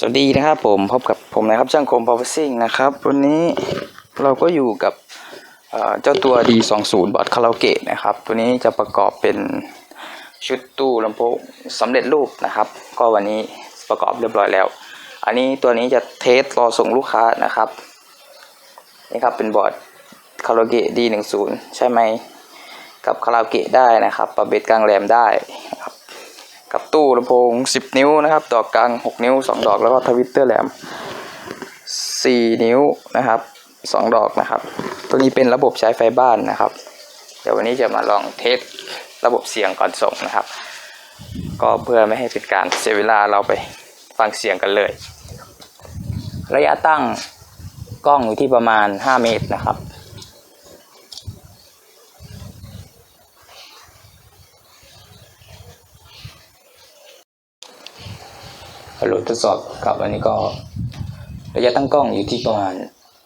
สวัสดีนะครับผมพบกับผมนะครับช่างคม power sing นะครับ วันนี้เราก็อยู่กับเจ้าตัว D20 บอร์ดคาราโอเกะนะครับ ตัวนี้จะประกอบเป็นชุดตู้ลำโพงสำเร็จรูปนะครับ ก็วันนี้ประกอบเรียบร้อยแล้ว อันนี้ตัวนี้จะเทสรอส่งลูกค้านะครับนี่ครับเป็นบอร์ดคาราโอเกะ D10 ใช่ไหมกับคาราโอเกะได้นะครับปรับเบสกลางแรมได้น กับตู้ลำโพง 10 นิ้วนะครับ ดอกกลาง 6 นิ้ว 2 ดอกแล้วก็ทวิตเตอร์แหลม 4 นิ้วนะครับ 2 ดอกนะครับ ตัวนี้เป็นระบบใช้ไฟบ้านนะครับ เดี๋ยววันนี้จะมาลองเทสระบบเสียงก่อนส่งนะครับ ก็เพื่อไม่ให้เป็นการเสียเวลาเราไปฟังเสียงกันเลย ระยะตั้งกล้องอยู่ที่ประมาณ 5 เมตรนะครับ โหลดทดสอบครับอันนี้ก็ระยะตั้งกล้องอยู่ที่ประมาณ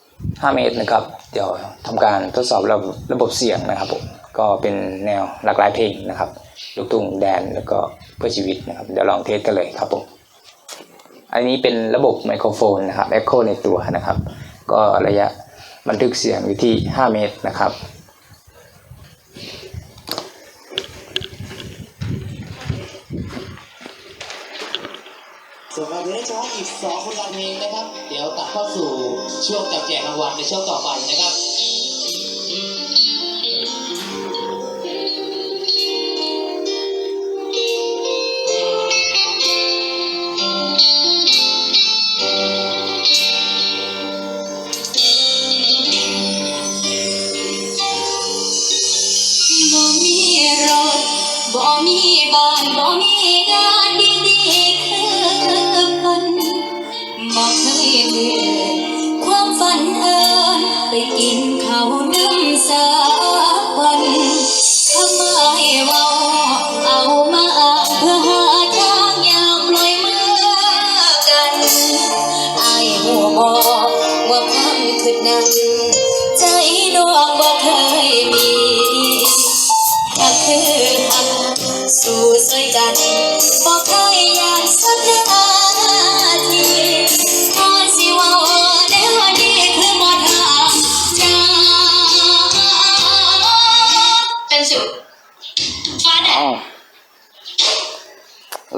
5 เมตรนะครับ เดี๋ยวทำการทดสอบระบบระบบเสียงนะครับผมก็เป็นแนวหลากหลายเพลงนะครับลูกทุ่งแดนแล้วก็เพื่อชีวิตนะครับเดี๋ยวลองเทสกันเลยครับผมอันนี้เป็นระบบไมโครโฟนนะครับแอคโคในตัวนะครับ ก็ระยะบันทึกเสียงอยู่ที่ 5 เมตรนะครับ ส่ว นเราจะได้ช้อีกสองคนละเพลงนะครับ เดี๋ยวตัดเข้าสู่ช่วงจับแจกรางวัลในช่วงต่อไปนะครับบ่มีรถบ่มีบ้านบ่มีงานดี บ่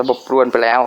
ระบบรวนไปแล้ว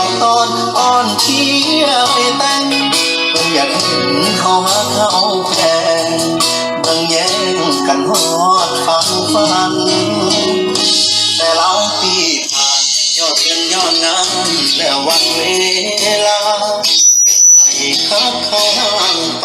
อนสองตอนอ่อนเที่ยไปแต่งบางอยากเห็นเขามาเข้าแข่งบางแย่งกันหอดฟังฟังแต่หลายปีผ่านยอดเงินยอดงานแล้ววันเวลาให้คักเข้าห้าง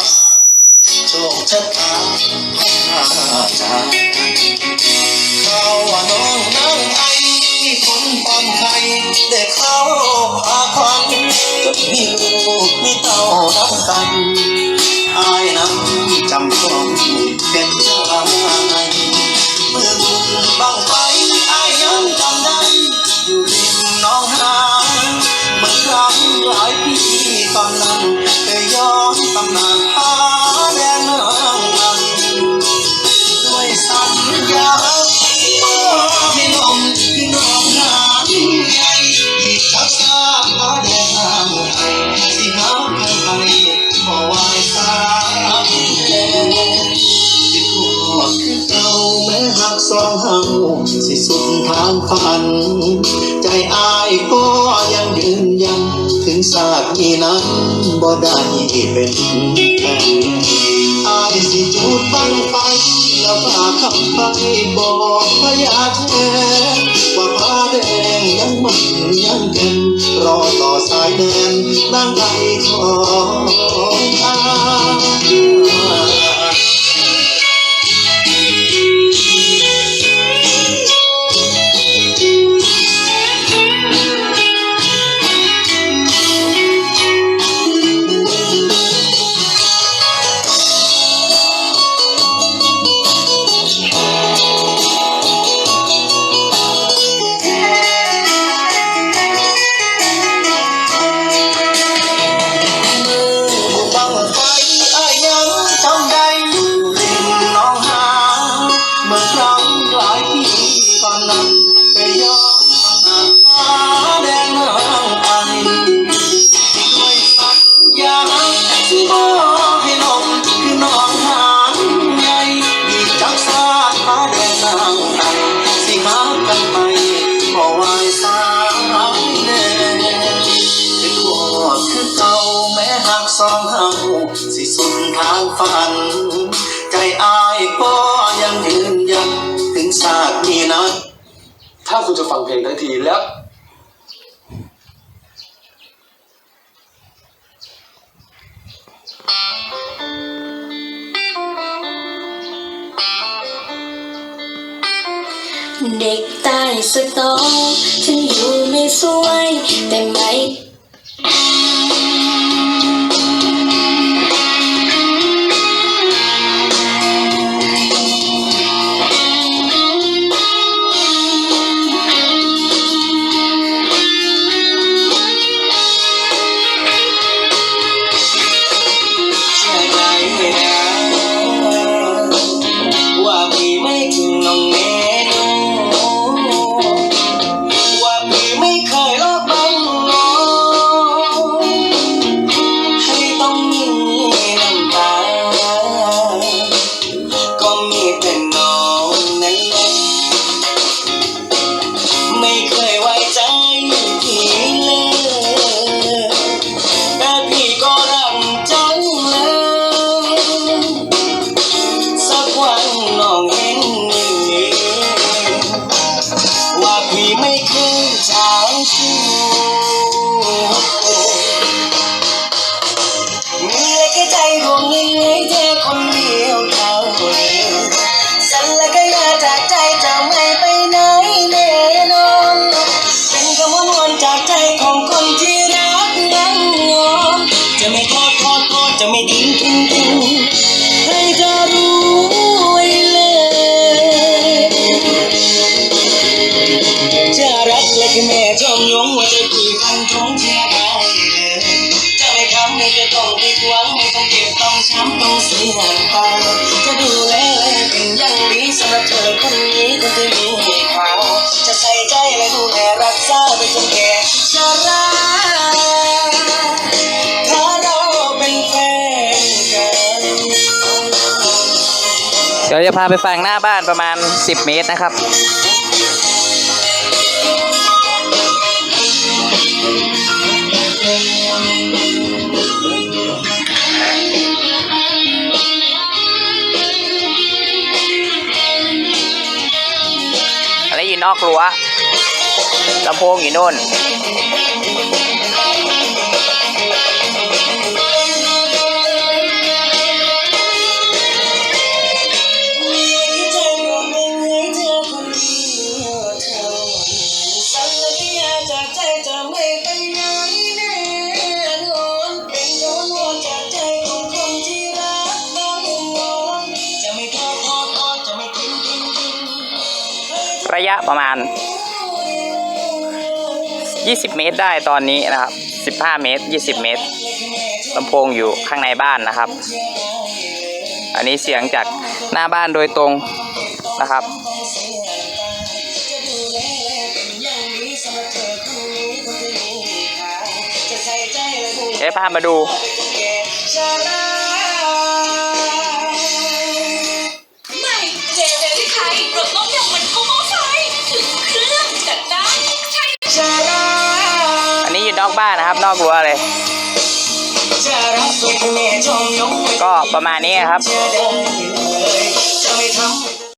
นี้นั้นบ่ได้เป็นแค่อายสิจูดบังไฟแล้วฝากคำไปบอกพยาแท้ว่าพาแดงยังมันยังเกินรอต่อสายแดนนั่งไทยของอา สิสุดทางฝัน ใจอายก็ยังยืนยันถึงศาสตร์นี้นะ ถ้าคุณจะฟังเพลงทั้งทีแล้วเด็กใต้สตอฉันอยู่ไม่สวย แต่ไม่ ชมยงว่าจะกี่พันทงเชียร์ได้เลยจะไม่ทำให้เธอต้องผิดหวังไม่ต้องเจ็บต้องช้ำต้องเสียไปจะดูแลและเป็นอย่างดีสำหรับเธอคนนี้คนที่มีค่าจะใส่ใจและดูแลรักษาไปจนแก่ชราถ้าเราเป็นแฟนกันเดี๋ยวจะพาไปฟังหน้าบ้านประมาณ 10 เมตรนะครับ นอกรั้วลำโพงอยู่นู่น ระยะประมาณ 20 เมตรได้ตอนนี้นะครับ 15 เมตร 20 เมตรลำโพงอยู่ข้างในบ้านนะครับ อันนี้เสียงจากหน้าบ้านโดยตรงนะครับเดี๋ยวพามาดู นะครับ นอกรั้วเลย ก็ประมาณนี้ครับ